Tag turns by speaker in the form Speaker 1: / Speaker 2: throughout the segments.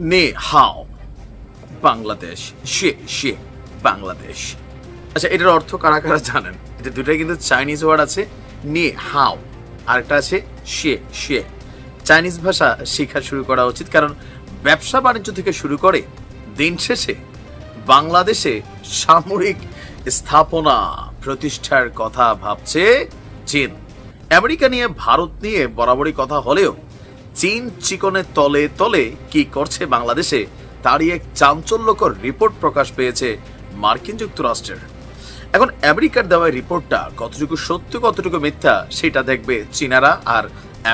Speaker 1: নে হাও, বাংলাদেশ, শে শে, বাংলাদেশ। আচ্ছা এটার অর্থ কারা কারা জানেন? এটা দুটাই কিন্তু চাইনিজ ওয়ার্ড আছে, নে হাও। আরেকটা আছে, শে শে। চাইনিজ ভাষা শেখা শুরু করা উচিত, কারণ ব্যবসা বাণিজ্য থেকে শুরু করে দিন শেষে বাংলাদেশে সামরিক স্থাপনা প্রতিষ্ঠার কথা ভাবছে চীন। আমেরিকা নিয়ে, ভারত নিয়ে বরাবরই কথা হলেও চীন চিকনের তলে তলে কি করছে বাংলাদেশে, তারই এক চাঞ্চল্যকর রিপোর্ট প্রকাশ পেয়েছে মার্কিন যুক্তরাষ্ট্রের। এখন আমেরিকার দেওয়া রিপোর্টটা কতটুকু সত্য, কতটুকু মিথ্যা, সেটা দেখবে চীনারা আর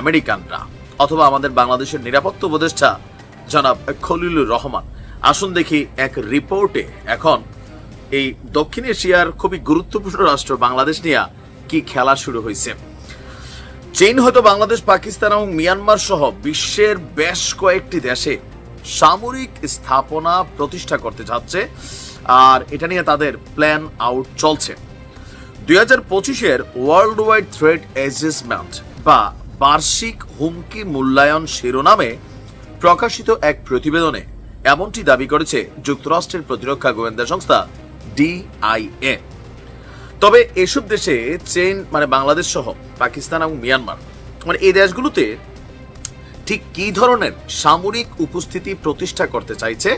Speaker 1: আমেরিকানরা। অথবা আমাদের বাংলাদেশের নিরাপত্তা উপদেষ্টা জনাব খলিলুর রহমান। আসুন দেখি এক রিপোর্টে এখন এই দক্ষিণ এশিয়ার খুবই গুরুত্বপূর্ণ রাষ্ট্র বাংলাদেশ নিয়ে কি খেলা শুরু হয়েছে। চীন হয়তো বাংলাদেশ, পাকিস্তান এবং মিয়ানমার সহ বিশ্বের বেশ কয়েকটি দেশে সামরিক স্থাপনা প্রতিষ্ঠা করতে যাচ্ছে, আর এটা নিয়ে তাদের প্ল্যান আউট চলছে। দুই হাজার পঁচিশের ওয়ার্ল্ড ওয়াইড থ্রেড অ্যাসেসমেন্ট বা বার্ষিক হুমকি মূল্যায়ন শিরোনামে প্রকাশিত এক প্রতিবেদনে এমনটি দাবি করেছে যুক্তরাষ্ট্রের প্রতিরক্ষা গোয়েন্দা সংস্থা ডিআইএ তবে এসব দেশে চেন মানে বাংলাদেশ সহ পাকিস্তান এবং মিয়ানমার মানে এই দেশগুলোতে ঠিক কি ধরনের সামরিক উপস্থিতি প্রতিষ্ঠা করতে চাইছে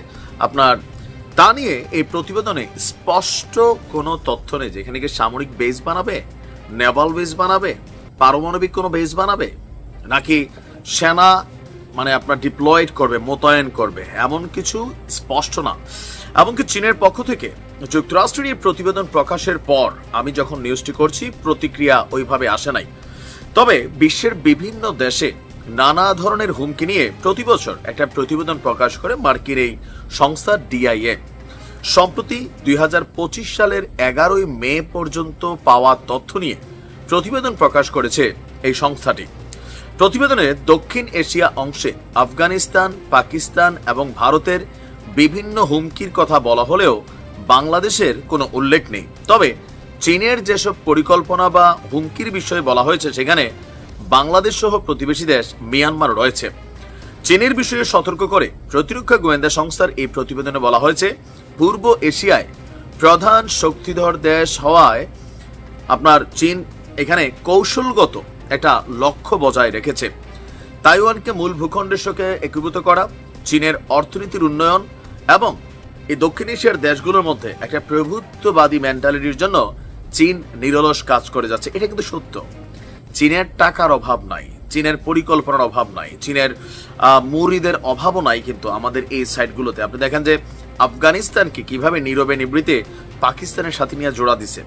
Speaker 1: আপনার তা নিয়ে এই প্রতিবেদনে স্পষ্ট কোনো তথ্য নেই। যে এখানে কি সামরিক বেস বানাবে, নেভাল বেস বানাবে, পারমাণবিক কোনো বেস বানাবে, নাকি সেনা মানে আপনার ডিপ্লয়েড করবে, মোতায়েন করবে, এমন কিছু স্পষ্ট না। এমনকি চীনের পক্ষ থেকে যুক্তরাষ্ট্রের এই প্রতিবেদন প্রকাশের পর আমি যখন নিউজটি করছি, প্রতিক্রিয়া ওইভাবে আসে নাই। তবে বিশ্বের বিভিন্ন দেশে নানা ধরনের হুমকি নিয়ে প্রতি বছর একটা প্রতিবেদন প্রকাশ করে মার্কিন এই সংস্থা ডিআইএ। সম্প্রতি দুই হাজার পঁচিশ সালের এগারোই মে পর্যন্ত পাওয়া তথ্য নিয়ে প্রতিবেদন প্রকাশ করেছে এই সংস্থাটি। প্রতিবেদনে দক্ষিণ এশিয়া অংশে আফগানিস্তান, পাকিস্তান এবং ভারতের বিভিন্ন হুমকির কথা বলা হলেও বাংলাদেশের কোনো উল্লেখ নেই। তবে চীনের যেসব পরিকল্পনা বা হুমকির বিষয়ে বলা হয়েছে সেখানে বাংলাদেশ সহ প্রতিবেশী দেশ মিয়ানমার রয়েছে। চীনের বিষয়ে সতর্ক করে প্রতিরক্ষা গোয়েন্দা সংস্থার এই প্রতিবেদনে বলা হয়েছে, পূর্ব এশিয়ায় প্রধান শক্তিধর দেশ হওয়ায় আপনার চীন এখানে কৌশলগত একটা লক্ষ্য বজায় রেখেছে। তাইওয়ানকে মূল ভূখণ্ডের সঙ্গে একীভূত করা, চীনের অর্থনীতির উন্নয়ন এবং এই দক্ষিণ এশিয়ার দেশগুলোর মধ্যে একটা প্রভুত্ববাদী মেন্টালিটির জন্য চীন নিরলস কাজ করে যাচ্ছে। এটা কিন্তু সত্য। চীনের টাকার অভাব নাই, চীনের পরিকল্পনার অভাব নাই, চীনের মুরিদের অভাবও নাই কিন্তু আমাদের এই সাইটগুলোতে আপনি দেখেন যে আফগানিস্তানকে কীভাবে নীরবে নিবৃতে পাকিস্তানের সাথে নিয়ে জোড়া দিছে।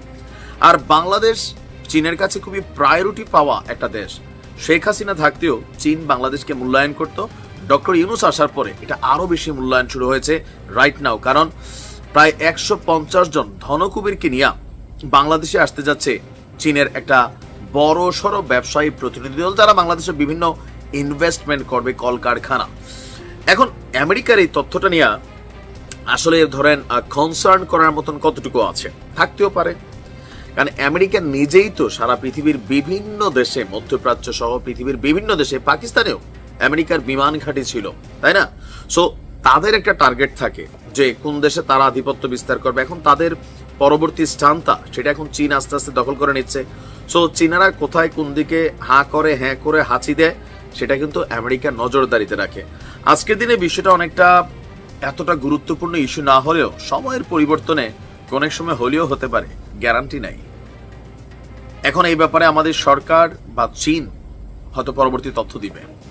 Speaker 1: আর বাংলাদেশ চীনের কাছে খুবই প্রায়োরিটি পাওয়া একটা দেশ। শেখ হাসিনা থাকতেও চীন বাংলাদেশকে মূল্যায়ন করত ডক্টর ইউনুস আসার পরে এটা আরও বেশি মূল্যায়ন শুরু হয়েছে রাইট নাও কারণ প্রায় একশো পঞ্চাশ জন ধনকুবেরকে নিয়ে বাংলাদেশে আসতে যাচ্ছে চীনের একটা বড় সড়ো ব্যবসায়ী প্রতিনিধি দল, যারা বাংলাদেশে বিভিন্ন ইনভেস্টমেন্ট করবে কলকারখানা। এখন আমেরিকার এই তথ্যটা নিয়ে আসলে ধরেন কনসার্ন করার মতন কতটুকু আছে? থাকতেও পারে। কারণ আমেরিকা নিজেই তো সারা পৃথিবীর বিভিন্ন দেশে, মধ্যপ্রাচ্য সহ পৃথিবীর বিভিন্ন দেশে, পাকিস্তানেও আমেরিকার বিমান ঘাঁটি ছিল, তাই না? সো তাদের একটা টার্গেট থাকে যে কোন দেশে তারা আধিপত্য বিস্তার করবে। এখন তাদের পরবর্তী স্থানটা, সেটা এখন চীন আস্তে আস্তে দখল করে নিচ্ছে। সো চীনারা কোথায় কোন দিকে হাঁ করে হ্যাঁ করে হাঁচি দেয়, সেটা কিন্তু আমেরিকা নজরদারিতে রাখে। আজকের দিনে বিষয়টা অনেকটা, এতটা গুরুত্বপূর্ণ ইস্যু না হলেও সময়ের পরিবর্তনে অনেক সময় হলেও হতে পারে, গ্যারান্টি নাই। এখন এই ব্যাপারে আমাদের সরকার বা চীন হয়তো পরবর্তী তথ্য দিবে।